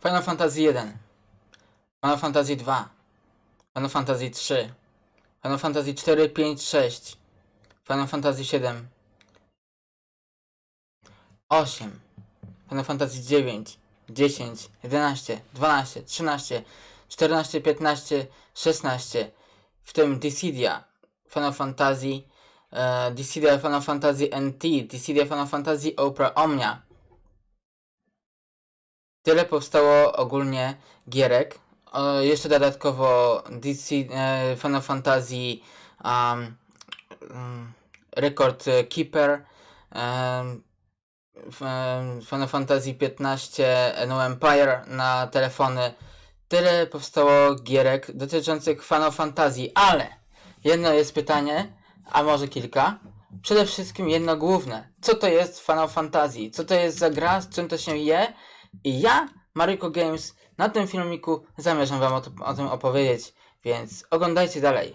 Final Fantasy 1, Final Fantasy 2, Final Fantasy 3, Final Fantasy 4, 5, 6, Final Fantasy 7, 8, Final Fantasy 9, 10, 11, 12, 13, 14, 15, 16, w tym Dissidia, Final Fantasy, e, Dissidia Final Fantasy NT, Dissidia Final Fantasy Opera Omnia. Tyle powstało ogólnie gierek. E, jeszcze dodatkowo DC, e, Final Fantasy um, um, Record Keeper, um, Final Fantasy 15 No Empire na telefony. Tyle powstało gierek dotyczących Final Fantasy, ale jedno jest pytanie, a może kilka. Przede wszystkim jedno główne. Co to jest Final Fantasy? Co to jest za gra? Z czym to się je? I ja, Mariko Games, na tym filmiku zamierzam wam o, o tym opowiedzieć, więc oglądajcie dalej.